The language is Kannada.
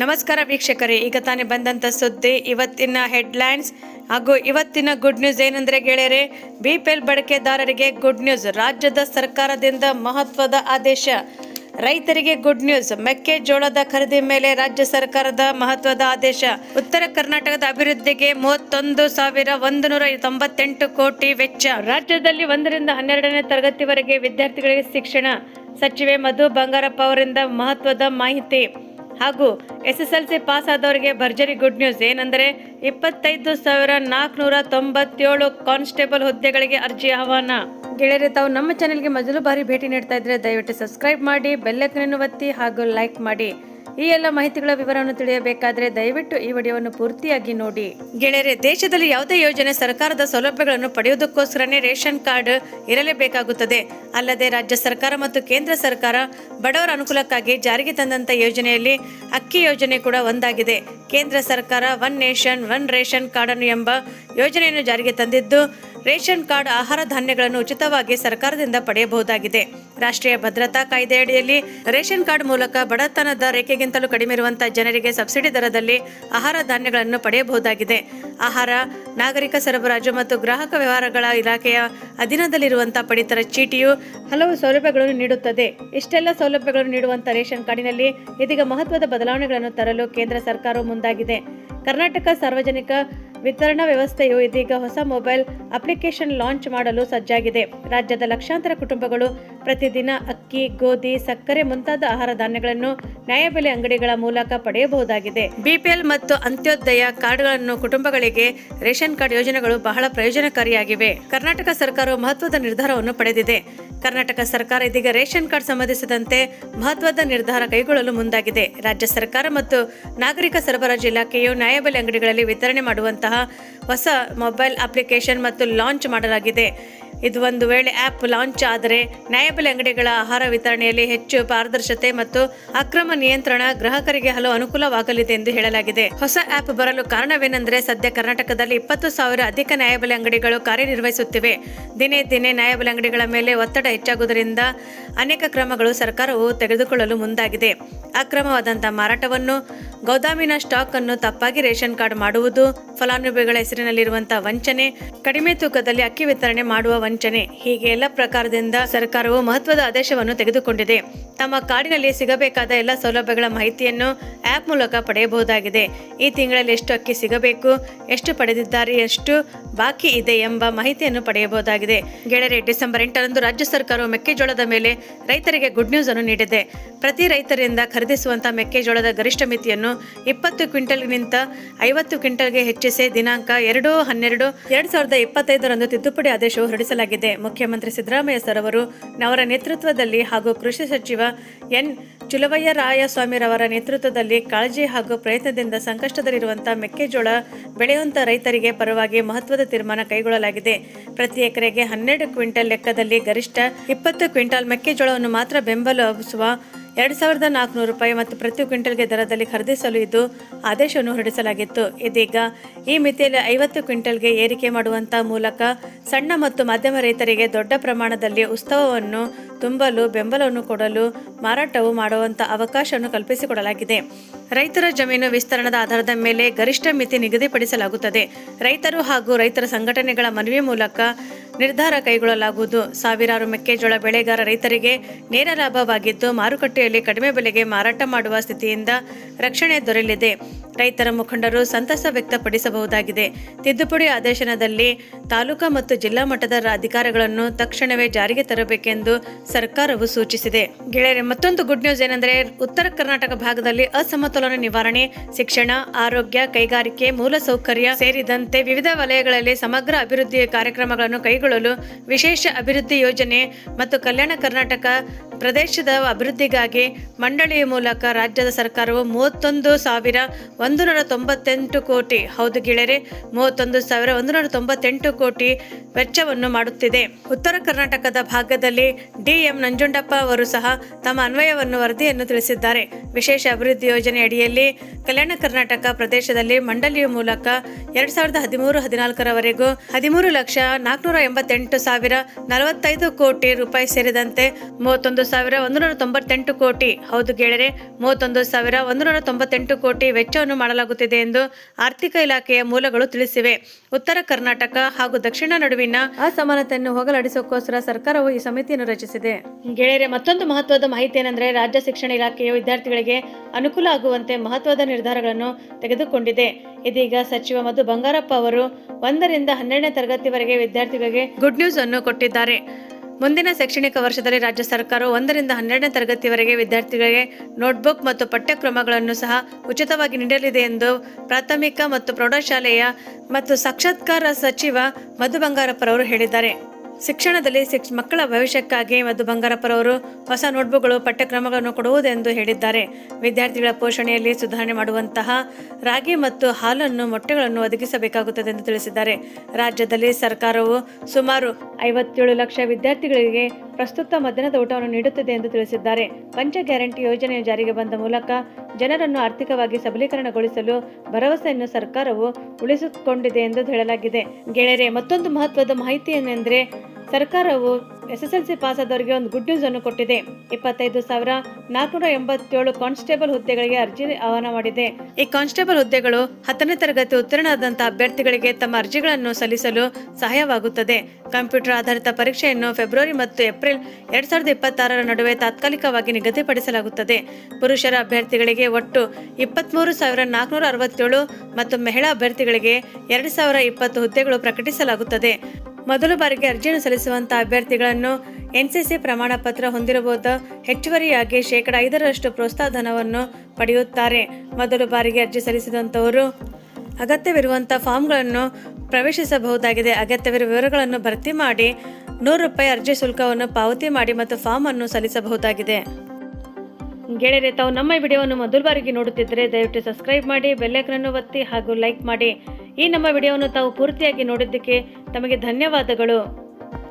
ನಮಸ್ಕಾರ ವೀಕ್ಷಕರೇ, ಈಗ ತಾನೇ ಬಂದಂತ ಸುದ್ದಿ, ಇವತ್ತಿನ ಹೆಡ್ಲೈನ್ಸ್ ಹಾಗೂ ಇವತ್ತಿನ ಗುಡ್ ನ್ಯೂಸ್ ಏನಂದ್ರೆ ಗೆಳೆಯರೆ ಬಿಪಿಎಲ್ ಬಳಕೆದಾರರಿಗೆ ಗುಡ್ ನ್ಯೂಸ್ ರಾಜ್ಯದ ಸರ್ಕಾರದಿಂದ ಮಹತ್ವದ ಆದೇಶ. ರೈತರಿಗೆ ಗುಡ್ ನ್ಯೂಸ್ ಮೆಕ್ಕೆಜೋಳದ ಖರೀದಿ ಮೇಲೆ ರಾಜ್ಯ ಸರ್ಕಾರದ ಮಹತ್ವದ ಆದೇಶ. ಉತ್ತರ ಕರ್ನಾಟಕದ ಅಭಿವೃದ್ಧಿಗೆ ಮೂವತ್ತೊಂದು ಸಾವಿರ ಒಂದು ನೂರ ತೊಂಬತ್ತೆಂಟು ಕೋಟಿ ವೆಚ್ಚ. ರಾಜ್ಯದಲ್ಲಿ ಒಂದರಿಂದ ಹನ್ನೆರಡನೇ ತರಗತಿವರೆಗೆ ವಿದ್ಯಾರ್ಥಿಗಳಿಗೆ ಶಿಕ್ಷಣ. ಸಚಿವೆ ಮಧು ಬಂಗಾರಪ್ಪ ಅವರಿಂದ ಮಹತ್ವದ ಮಾಹಿತಿ. ಹಾಗೂ S S L C pass ಆದವರಿಗೆ ಭರ್ಜರಿ ಗುಡ್ ನ್ಯೂಸ್. ಏನಂದರೆ ಇಪ್ಪತ್ತೈದು ಸಾವಿರ ನಾಲ್ಕುನೂರ ತೊಂಬತ್ತೇಳು ಕಾನ್ಸ್ಟೇಬಲ್ ಹುದ್ದೆಗಳಿಗೆ ಅರ್ಜಿ ಆಹ್ವಾನ. ಗೆಳೆಯರೆ, ತಾವು ನಮ್ಮ ಚಾನೆಲ್ಗೆ ಮೊದಲು ಬಾರಿ ಭೇಟಿ ನೀಡ್ತಾ ಇದ್ರೆ ದಯವಿಟ್ಟು ಸಬ್ಸ್ಕ್ರೈಬ್ ಮಾಡಿ ಬೆಲ್ಲೈಕನನ್ನು ಒತ್ತಿ ಹಾಗೂ ಲೈಕ್ ಮಾಡಿ. ಈ ಎಲ್ಲ ಮಾಹಿತಿಗಳ ವಿವರವನ್ನು ತಿಳಿಯಬೇಕಾದ್ರೆ ದಯವಿಟ್ಟು ಈ ವಿಡಿಯೋವನ್ನು ಪೂರ್ತಿಯಾಗಿ ನೋಡಿ. ಗೆಳೆಯರೆ, ದೇಶದಲ್ಲಿ ಯಾವುದೇ ಯೋಜನೆ ಸರ್ಕಾರದ ಸೌಲಭ್ಯಗಳನ್ನು ಪಡೆಯುವುದಕ್ಕೋಸ್ಕರನೇ ರೇಷನ್ ಕಾರ್ಡ್ ಇರಲೇಬೇಕಾಗುತ್ತದೆ. ಅಲ್ಲದೆ ರಾಜ್ಯ ಸರ್ಕಾರ ಮತ್ತು ಕೇಂದ್ರ ಸರ್ಕಾರ ಬಡವರ ಅನುಕೂಲಕ್ಕಾಗಿ ಜಾರಿಗೆ ತಂದಂತ ಯೋಜನೆಯಲ್ಲಿ ಅಕ್ಕಿ ಯೋಜನೆ ಕೂಡ ಒಂದಾಗಿದೆ. ಕೇಂದ್ರ ಸರ್ಕಾರ ಒನ್ ನೇಷನ್, ಒನ್ ರೇಷನ್ ಕಾರ್ಡನ್ನು ಎಂಬ ಯೋಜನೆಯನ್ನು ಜಾರಿಗೆ ತಂದಿದ್ದು, ರೇಷನ್ ಕಾರ್ಡ್ ಆಹಾರ ಧಾನ್ಯಗಳನ್ನು ಉಚಿತವಾಗಿ ಸರ್ಕಾರದಿಂದ ಪಡೆಯಬಹುದಾಗಿದೆ. ರಾಷ್ಟ್ರೀಯ ಭದ್ರತಾ ಕಾಯ್ದೆಯಡಿಯಲ್ಲಿ ರೇಷನ್ ಕಾರ್ಡ್ ಮೂಲಕ ಬಡತನದ ರೇಖೆಗಿಂತಲೂ ಕಡಿಮೆ ಇರುವಂತಹ ಜನರಿಗೆ ಸಬ್ಸಿಡಿ ದರದಲ್ಲಿ ಆಹಾರ ಧಾನ್ಯಗಳನ್ನು ಪಡೆಯಬಹುದಾಗಿದೆ. ಆಹಾರ, ನಾಗರಿಕ ಸರಬರಾಜು ಮತ್ತು ಗ್ರಾಹಕ ವ್ಯವಹಾರಗಳ ಇಲಾಖೆಯ ಅಧೀನದಲ್ಲಿರುವಂತಹ ಪಡಿತರ ಚೀಟಿಯು ಹಲವು ಸೌಲಭ್ಯಗಳನ್ನು ನೀಡುತ್ತದೆ. ಇಷ್ಟೆಲ್ಲ ಸೌಲಭ್ಯಗಳನ್ನು ನೀಡುವಂತಹ ರೇಷನ್ ಕಾರ್ಡಿನಲ್ಲಿ ಇದೀಗ ಮಹತ್ವದ ಬದಲಾವಣೆಗಳನ್ನು ತರಲು ಕೇಂದ್ರ ಸರ್ಕಾರವು ಮುಂದಾಗಿದೆ. ಕರ್ನಾಟಕ ಸಾರ್ವಜನಿಕ ವಿತರಣಾ ವ್ಯವಸ್ಥೆಯು ಇದೀಗ ಹೊಸ ಮೊಬೈಲ್ ಅಪ್ಲಿಕೇಶನ್ ಲಾಂಚ್ ಮಾಡಲು ಸಜ್ಜಾಗಿದೆ. ರಾಜ್ಯದ ಲಕ್ಷಾಂತರ ಕುಟುಂಬಗಳು ಪ್ರತಿದಿನ ಅಕ್ಕಿ, ಗೋಧಿ, ಸಕ್ಕರೆ ಮುಂತಾದ ಆಹಾರ ಧಾನ್ಯಗಳನ್ನು ನ್ಯಾಯಬೆಲೆ ಅಂಗಡಿಗಳ ಮೂಲಕ ಪಡೆಯಬಹುದಾಗಿದೆ. ಬಿಪಿಎಲ್ ಮತ್ತು ಅಂತ್ಯೋದಯ ಕಾರ್ಡ್ಗಳನ್ನು ಕುಟುಂಬಗಳಿಗೆ ರೇಷನ್ ಕಾರ್ಡ್ ಯೋಜನೆಗಳು ಬಹಳ ಪ್ರಯೋಜನಕಾರಿಯಾಗಿವೆ. ಕರ್ನಾಟಕ ಸರ್ಕಾರವು ಮಹತ್ವದ ನಿರ್ಧಾರವನ್ನು ಪಡೆದಿದೆ. ಕರ್ನಾಟಕ ಸರ್ಕಾರ ಇದೀಗ ರೇಷನ್ ಕಾರ್ಡ್ ಸಂಬಂಧಿಸಿದಂತೆ ಮಹತ್ವದ ನಿರ್ಧಾರ ಕೈಗೊಳ್ಳಲು ಮುಂದಾಗಿದೆ. ರಾಜ್ಯ ಸರ್ಕಾರ ಮತ್ತು ನಾಗರಿಕ ಸರಬರಾಜು ಇಲಾಖೆಯು ನ್ಯಾಯಬೆಲೆ ಅಂಗಡಿಗಳಲ್ಲಿ ವಿತರಣೆ ಮಾಡುವಂತಹ ಹೊಸ ಮೊಬೈಲ್ ಅಪ್ಲಿಕೇಶನ್ ಮತ್ತು ಲಾಂಚ್ ಮಾಡಲಾಗಿದೆ. ಇದು ಒಂದು ವೇಳೆ ಆ್ಯಪ್ ಲಾಂಚ್ ಆದರೆ ನ್ಯಾಯಬೆಲೆ ಅಂಗಡಿಗಳ ಆಹಾರ ವಿತರಣೆಯಲ್ಲಿ ಹೆಚ್ಚು ಪಾರದರ್ಶತೆ ಮತ್ತು ಅಕ್ರಮ ನಿಯಂತ್ರಣ ಗ್ರಾಹಕರಿಗೆ ಹಲವು ಅನುಕೂಲವಾಗಲಿದೆ ಎಂದು ಹೇಳಲಾಗಿದೆ. ಹೊಸ ಆ್ಯಪ್ ಬರಲು ಕಾರಣವೇನೆಂದರೆ ಸದ್ಯ ಕರ್ನಾಟಕದಲ್ಲಿ ಇಪ್ಪತ್ತು ಸಾವಿರ ಅಧಿಕ ನ್ಯಾಯಬೆಲೆ ಅಂಗಡಿಗಳು ಕಾರ್ಯನಿರ್ವಹಿಸುತ್ತಿವೆ. ದಿನೇ ದಿನೇ ನ್ಯಾಯಬೆಲೆ ಅಂಗಡಿಗಳ ಮೇಲೆ ಒತ್ತಡ ಹೆಚ್ಚಾಗುವುದರಿಂದ ಅನೇಕ ಕ್ರಮಗಳು ಸರ್ಕಾರವು ತೆಗೆದುಕೊಳ್ಳಲು ಮುಂದಾಗಿದೆ. ಅಕ್ರಮವಾದಂತಹ ಮಾರಾಟವನ್ನು, ಗೋದಾಮಿನ ಸ್ಟಾಕ್ ಅನ್ನು ತಪ್ಪಾಗಿ ರೇಷನ್ ಕಾರ್ಡ್ ಮಾಡುವುದು, ಫಲಾನುಭವಿಗಳ ಹೆಸರಿನಲ್ಲಿರುವಂತಹ ವಂಚನೆ, ಕಡಿಮೆ ತೂಕದಲ್ಲಿ ಅಕ್ಕಿ ವಿತರಣೆ ಮಾಡುವ ವಂಚನೆ. ಹೀಗೆ ಎಲ್ಲ ಪ್ರಕಾರದಿಂದ ಸರ್ಕಾರವು ಮಹತ್ವದ ಆದೇಶವನ್ನು ತೆಗೆದುಕೊಂಡಿದೆ. ತಮ್ಮ ಕಾರ್ಡಿನಲ್ಲಿ ಸಿಗಬೇಕಾದ ಎಲ್ಲ ಸೌಲಭ್ಯಗಳ ಮಾಹಿತಿಯನ್ನು ಆ್ಯಪ್ ಮೂಲಕ ಪಡೆಯಬಹುದಾಗಿದೆ. ಈ ತಿಂಗಳಲ್ಲಿ ಎಷ್ಟು ಅಕ್ಕಿ ಸಿಗಬೇಕು, ಎಷ್ಟು ಪಡೆದಿದ್ದಾರೆ, ಎಷ್ಟು ಬಾಕಿ ಇದೆ ಎಂಬ ಮಾಹಿತಿಯನ್ನು ಪಡೆಯಬಹುದಾಗಿದೆ. ಗೆಳೆಯರೆ, ಡಿಸೆಂಬರ್ ಎಂಟರಂದು ರಾಜ್ಯ ಸರ್ಕಾರವು ಮೆಕ್ಕೆಜೋಳದ ಮೇಲೆ ರೈತರಿಗೆ ಗುಡ್ ನ್ಯೂಸ್ ಅನ್ನು ನೀಡಿದೆ. ಪ್ರತಿ ರೈತರಿಂದ ಖರೀದಿಸುವಂತಹ ಮೆಕ್ಕೆಜೋಳದ ಗರಿಷ್ಠ ಮಿತಿಯನ್ನು ಇಪ್ಪತ್ತು ಕ್ವಿಂಟಲ್ಗಿಂತ ಐವತ್ತು ಕ್ವಿಂಟಲ್ಗೆ ಹೆಚ್ಚಿಸಿ ದಿನಾಂಕ ಎರಡು ಹನ್ನೆರಡು, ಎರಡ್ ಸಾವಿರದ ಇಪ್ಪತ್ತೈದರಂದು ತಿದ್ದುಪಡಿ ಆದೇಶವು ಹೊರಡಿಸಲಾಗಿದೆ. ಮುಖ್ಯಮಂತ್ರಿ ಸಿದ್ದರಾಮಯ್ಯ ಸರ್ ಅವರು ಅವರ ನೇತೃತ್ವದಲ್ಲಿ ಹಾಗೂ ಕೃಷಿ ಸಚಿವ ಎನ್. ಚುಲವಯ್ಯ ರಾಯಸ್ವಾಮಿರವರ ನೇತೃತ್ವದಲ್ಲಿ ಕಾಳಜಿ ಹಾಗೂ ಪ್ರಯತ್ನದಿಂದ ಸಂಕಷ್ಟದಲ್ಲಿರುವಂತಹ ಮೆಕ್ಕೆಜೋಳ ಬೆಳೆಯುವಂತ ರೈತರಿಗೆ ಪರವಾಗಿ ಮಹತ್ವದ ತೀರ್ಮಾನ ಕೈಗೊಳ್ಳಲಾಗಿದೆ. ಪ್ರತಿ ಎಕರೆಗೆ ಹನ್ನೆರಡು ಕ್ವಿಂಟಲ್ ಲೆಕ್ಕದಲ್ಲಿ ಗರಿಷ್ಠ ಇಪ್ಪತ್ತು ಕ್ವಿಂಟಾಲ್ ಮೆಕ್ಕೆಜೋಳವನ್ನು ಮಾತ್ರ ಬೆಂಬಲಿಸುವ ಎರಡು ಸಾವಿರದ ನಾಲ್ಕುನೂರು ರೂಪಾಯಿ ಮತ್ತು ಪ್ರತಿ ಕ್ವಿಂಟಲ್ಗೆ ದರದಲ್ಲಿ ಖರೀದಿಸಲು ಇದು ಆದೇಶವನ್ನು ಹೊರಡಿಸಲಾಗಿತ್ತು. ಇದೀಗ ಈ ಮಿತಿಯಲ್ಲಿ ಐವತ್ತು ಕ್ವಿಂಟಲ್ಗೆ ಏರಿಕೆ ಮಾಡುವಂತಹ ಮೂಲಕ ಸಣ್ಣ ಮತ್ತು ಮಧ್ಯಮ ರೈತರಿಗೆ ದೊಡ್ಡ ಪ್ರಮಾಣದಲ್ಲಿ ಉತ್ಸವವನ್ನು ತುಂಬಲು ಬೆಂಬಲವನ್ನು ಕೊಡಲು ಮಾರಾಟವು ಮಾಡುವಂಥ ಅವಕಾಶವನ್ನು ಕಲ್ಪಿಸಿಕೊಡಲಾಗಿದೆ. ರೈತರ ಜಮೀನು ವಿಸ್ತರಣದ ಆಧಾರದ ಮೇಲೆ ಗರಿಷ್ಠ ಮಿತಿ ನಿಗದಿಪಡಿಸಲಾಗುತ್ತದೆ. ರೈತರು ಹಾಗೂ ರೈತರ ಸಂಘಟನೆಗಳ ಮನವಿ ಮೂಲಕ ನಿರ್ಧಾರ ಕೈಗೊಳ್ಳಲಾಗುವುದು. ಸಾವಿರಾರು ಮೆಕ್ಕೆಜೋಳ ಬೆಳೆಗಾರ ರೈತರಿಗೆ ನೇರ ಲಾಭವಾಗಿದ್ದು ಮಾರುಕಟ್ಟೆಯಲ್ಲಿ ಕಡಿಮೆ ಬೆಲೆಗೆ ಮಾರಾಟ ಮಾಡುವ ಸ್ಥಿತಿಯಿಂದ ರಕ್ಷಣೆ ದೊರೆಯಲಿದೆ. ರೈತರ ಮುಖಂಡರು ಸಂತಸ ವ್ಯಕ್ತಪಡಿಸಬಹುದಾಗಿದೆ. ತಿದ್ದುಪಡಿ ಆದೇಶನದಲ್ಲಿ ತಾಲೂಕಾ ಮತ್ತು ಜಿಲ್ಲಾ ಮಟ್ಟದ ಅಧಿಕಾರಿಗಳನ್ನು ತಕ್ಷಣವೇ ಜಾರಿಗೆ ತರಬೇಕೆಂದು ಸರ್ಕಾರವು ಸೂಚಿಸಿದೆ. ಗೆಳೆಯರೆ, ಮತ್ತೊಂದು ಗುಡ್ ನ್ಯೂಸ್ ಏನಂದ್ರೆ, ಉತ್ತರ ಕರ್ನಾಟಕ ಭಾಗದಲ್ಲಿ ಅಸಮತೋಲನ ನಿವಾರಣೆ, ಶಿಕ್ಷಣ, ಆರೋಗ್ಯ, ಕೈಗಾರಿಕೆ ಮೂಲಸೌಕರ್ಯ ಸೇರಿದಂತೆ ವಿವಿಧ ವಲಯಗಳಲ್ಲಿ ಸಮಗ್ರ ಅಭಿವೃದ್ಧಿ ಕಾರ್ಯಕ್ರಮಗಳನ್ನು ಕೈಗೊಳ್ಳಲು ವಿಶೇಷ ಅಭಿವೃದ್ಧಿ ಯೋಜನೆ ಮತ್ತು ಕಲ್ಯಾಣ ಕರ್ನಾಟಕ ಪ್ರದೇಶದ ಅಭಿವೃದ್ಧಿಗಾಗಿ ಮಂಡಳಿಯ ಮೂಲಕ ರಾಜ್ಯದ ಸರ್ಕಾರವು ಮೂವತ್ತೊಂದು ಸಾವಿರ ಒಂದು ನೂರ ತೊಂಬತ್ತೆಂಟು ಕೋಟಿ, ಹೌದು ಗೆಳೆಯರೆ, ಮೂವತ್ತೊಂದು ಸಾವಿರ ಒಂದು ನೂರ ತೊಂಬತ್ತೆಂಟು ಕೋಟಿ ವೆಚ್ಚವನ್ನು ಮಾಡುತ್ತಿದೆ. ಉತ್ತರ ಕರ್ನಾಟಕದ ಭಾಗದಲ್ಲಿ ಡಿ ಎಂ ನಂಜುಂಡಪ್ಪ ಅವರು ಸಹ ತಮ್ಮ ಅನ್ವಯವನ್ನು ವರದಿಯನ್ನು ತಿಳಿಸಿದ್ದಾರೆ. ವಿಶೇಷ ಅಭಿವೃದ್ಧಿ ಯೋಜನೆ ಅಡಿಯಲ್ಲಿ ಕಲ್ಯಾಣ ಕರ್ನಾಟಕ ಪ್ರದೇಶದಲ್ಲಿ ಮಂಡಳಿಯ ಮೂಲಕ ಎರಡ್ ಸಾವಿರದ ಹದಿಮೂರು ಹದಿನಾಲ್ಕರವರೆಗೂ ಹದಿಮೂರು ಲಕ್ಷ ನಾಲ್ಕುನೂರ ಎಂಬತ್ತೆಂಟು ಸಾವಿರ ನಲವತ್ತೈದು ಕೋಟಿ ರೂಪಾಯಿ ಸೇರಿದಂತೆ ಮೂವತ್ತೊಂದು ಸಾವಿರ ಒಂದುನೂರ ತೊಂಬತ್ತೆಂಟು ಕೋಟಿ, ಹೌದು ಗೆಳೆಯರೆ ಮೂವತ್ತೊಂದು ಸಾವಿರ ಒಂದುನೂರ ತೊಂಬತ್ತೆಂಟು ಕೋಟಿ ವೆಚ್ಚವನ್ನು ಮಾಡಲಾಗುತ್ತಿದೆ ಎಂದು ಆರ್ಥಿಕ ಇಲಾಖೆಯ ಮೂಲಗಳು ತಿಳಿಸಿವೆ. ಉತ್ತರ ಕರ್ನಾಟಕ ಹಾಗೂ ದಕ್ಷಿಣ ನಡುವಿನ ಅಸಮಾನತೆಯನ್ನು ಹೋಗಲಾಡಿಸೋಕ್ಕೋಸ್ಕರ ಸರ್ಕಾರವು ಈ ಸಮಿತಿಯನ್ನು ರಚಿಸಿದೆ. ಗೆಳೆಯರೆ, ಮತ್ತೊಂದು ಮಹತ್ವದ ಮಾಹಿತಿ ಏನಂದ್ರೆ ರಾಜ್ಯ ಶಿಕ್ಷಣ ಇಲಾಖೆಯು ವಿದ್ಯಾರ್ಥಿಗಳಿಗೆ ಅನುಕೂಲ ಆಗುವಂತೆ ಮಹತ್ವದ ನಿರ್ಧಾರಗಳನ್ನು ತೆಗೆದುಕೊಂಡಿದೆ. ಇದೀಗ ಸಚಿವ ಮಧು ಬಂಗಾರಪ್ಪ ಅವರು ಒಂದರಿಂದ ಹನ್ನೆರಡನೇ ತರಗತಿವರೆಗೆ ವಿದ್ಯಾರ್ಥಿಗಳಿಗೆ ಗುಡ್ ನ್ಯೂಸ್ ಅನ್ನು ಕೊಟ್ಟಿದ್ದಾರೆ. ಮುಂದಿನ ಶೈಕ್ಷಣಿಕ ವರ್ಷದಲ್ಲಿ ರಾಜ್ಯ ಸರ್ಕಾರವು ಒಂದರಿಂದ ಹನ್ನೆರಡನೇ ತರಗತಿವರೆಗೆ ವಿದ್ಯಾರ್ಥಿಗಳಿಗೆ ನೋಟ್ಬುಕ್ ಮತ್ತು ಪಠ್ಯಕ್ರಮಗಳನ್ನು ಸಹ ಉಚಿತವಾಗಿ ನೀಡಲಿದೆ ಎಂದು ಪ್ರಾಥಮಿಕ ಮತ್ತು ಪ್ರೌಢಶಾಲೆಯ ಮತ್ತು ಸಾಕ್ಷಾತ್ಕಾರ ಸಚಿವ ಮಧು ಬಂಗಾರಪ್ಪರವರು ಹೇಳಿದ್ದಾರೆ. ಶಿಕ್ಷಣದಲ್ಲಿ ಶಿಕ್ಷ, ಮಕ್ಕಳ ಭವಿಷ್ಯಕ್ಕಾಗಿ ಮಧು ಬಂಗಾರಪ್ಪರವರು ಹೊಸ ನೋಟ್ಬುಕ್ಗಳು, ಪಠ್ಯಕ್ರಮಗಳನ್ನು ಕೊಡುವುದೆಂದು ಹೇಳಿದ್ದಾರೆ. ವಿದ್ಯಾರ್ಥಿಗಳ ಪೋಷಣೆಯಲ್ಲಿ ಸುಧಾರಣೆ ಮಾಡುವಂತಹ ರಾಗಿ ಮತ್ತು ಹಾಲನ್ನು ಮೊಟ್ಟೆಗಳನ್ನು ಒದಗಿಸಬೇಕಾಗುತ್ತದೆ ಎಂದು ತಿಳಿಸಿದ್ದಾರೆ. ರಾಜ್ಯದಲ್ಲಿ ಸರ್ಕಾರವು ಸುಮಾರು ಐವತ್ತೇಳು ಲಕ್ಷ ವಿದ್ಯಾರ್ಥಿಗಳಿಗೆ ಪ್ರಸ್ತುತ ಮಧ್ಯಾಹ್ನದ ಊಟವನ್ನು ನೀಡುತ್ತಿದೆ ಎಂದು ತಿಳಿಸಿದ್ದಾರೆ. ಪಂಚ ಗ್ಯಾರಂಟಿ ಯೋಜನೆಯ ಜಾರಿಗೆ ಬಂದ ಮೂಲಕ ಜನರನ್ನು ಆರ್ಥಿಕವಾಗಿ ಸಬಲೀಕರಣಗೊಳಿಸಲು ಭರವಸೆಯನ್ನು ಸರ್ಕಾರವು ಉಳಿಸಿಕೊಂಡಿದೆ ಎಂದು ಹೇಳಲಾಗಿದೆ. ಗೆಳೆಯರೆ, ಮತ್ತೊಂದು ಮಹತ್ವದ ಮಾಹಿತಿ ಏನೆಂದರೆ ಸರ್ಕಾರವು S S L C pass ಆದವರಿಗೆ ಒಂದು ಗುಡ್ ನ್ಯೂಸ್ ಅನ್ನು ಕೊಟ್ಟಿದೆ. ಇಪ್ಪತ್ತೈದು ಸಾವಿರ ನಾಲ್ಕುನೂರ ಎಂಬತ್ತೇಳು ಕಾನ್ಸ್ಟೇಬಲ್ ಹುದ್ದೆಗಳಿಗೆ ಅರ್ಜಿ ಆಹ್ವಾನ ಮಾಡಿದೆ. ಈ ಕಾನ್ಸ್ಟೇಬಲ್ ಹುದ್ದೆಗಳು ಹತ್ತನೇ ತರಗತಿ ಉತ್ತೀರ್ಣಾದಂತಹ ಅಭ್ಯರ್ಥಿಗಳಿಗೆ ತಮ್ಮ ಅರ್ಜಿಗಳನ್ನು ಸಲ್ಲಿಸಲು ಸಹಾಯವಾಗುತ್ತದೆ. ಕಂಪ್ಯೂಟರ್ ಆಧಾರಿತ ಪರೀಕ್ಷೆಯನ್ನು ಫೆಬ್ರವರಿ ಮತ್ತು ಏಪ್ರಿಲ್ ಎರಡ್ ಸಾವಿರದ ಇಪ್ಪತ್ತಾರರ ನಡುವೆ ತಾತ್ಕಾಲಿಕವಾಗಿ ನಿಗದಿಪಡಿಸಲಾಗುತ್ತದೆ. ಪುರುಷರ ಅಭ್ಯರ್ಥಿಗಳಿಗೆ ಒಟ್ಟು ಇಪ್ಪತ್ತ್ಮೂರು ಸಾವಿರ ನಾಲ್ಕುನೂರ ಅರವತ್ತೇಳು ಮತ್ತು ಮಹಿಳಾ ಅಭ್ಯರ್ಥಿಗಳಿಗೆ ಎರಡು ಸಾವಿರ ಇಪ್ಪತ್ತು ಹುದ್ದೆಗಳು ಪ್ರಕಟಿಸಲಾಗುತ್ತದೆ. ಮೊದಲು ಬಾರಿಗೆ ಅರ್ಜಿಯನ್ನು ಸಲ್ಲಿಸುವಂತಹ ಅಭ್ಯರ್ಥಿಗಳನ್ನು ಎನ್ಸಿಸಿ ಪ್ರಮಾಣ ಪತ್ರ ಹೊಂದಿರಬಹುದು? ಹೆಚ್ಚುವರಿಯಾಗಿ ಶೇಕಡ ಐದರಷ್ಟು ಪ್ರೋತ್ಸಾಹ ಧನವನ್ನು ಪಡೆಯುತ್ತಾರೆ. ಮೊದಲು ಬಾರಿಗೆ ಅರ್ಜಿ ಸಲ್ಲಿಸಿದಂಥವರು ಅಗತ್ಯವಿರುವಂಥ ಫಾರ್ಮ್ಗಳನ್ನು ಪ್ರವೇಶಿಸಬಹುದಾಗಿದೆ. ಅಗತ್ಯವಿರುವ ವಿವರಗಳನ್ನು ಭರ್ತಿ ಮಾಡಿ ನೂರು ರೂಪಾಯಿ ಅರ್ಜಿ ಶುಲ್ಕವನ್ನು ಪಾವತಿ ಮಾಡಿ ಮತ್ತು ಫಾರ್ಮ್ ಅನ್ನು ಸಲ್ಲಿಸಬಹುದಾಗಿದೆ. ಗೆಳೆಯರೆ, ತಾವು ನಮ್ಮ ವಿಡಿಯೋವನ್ನು ಮೊದಲ ಬಾರಿಗೆ ನೋಡುತ್ತಿದ್ದರೆ ದಯವಿಟ್ಟು ಸಬ್ಸ್ಕ್ರೈಬ್ ಮಾಡಿ ಬೆಲ್ಲೈಕನನ್ನು ಒತ್ತಿ ಹಾಗೂ ಲೈಕ್ ಮಾಡಿ. ಈ ನಮ್ಮ ವಿಡಿಯೋವನ್ನು ತಾವು ಪೂರ್ತಿಯಾಗಿ ನೋಡಿದ್ದಕ್ಕೆ ತಮಗೆ ಧನ್ಯವಾದಗಳು.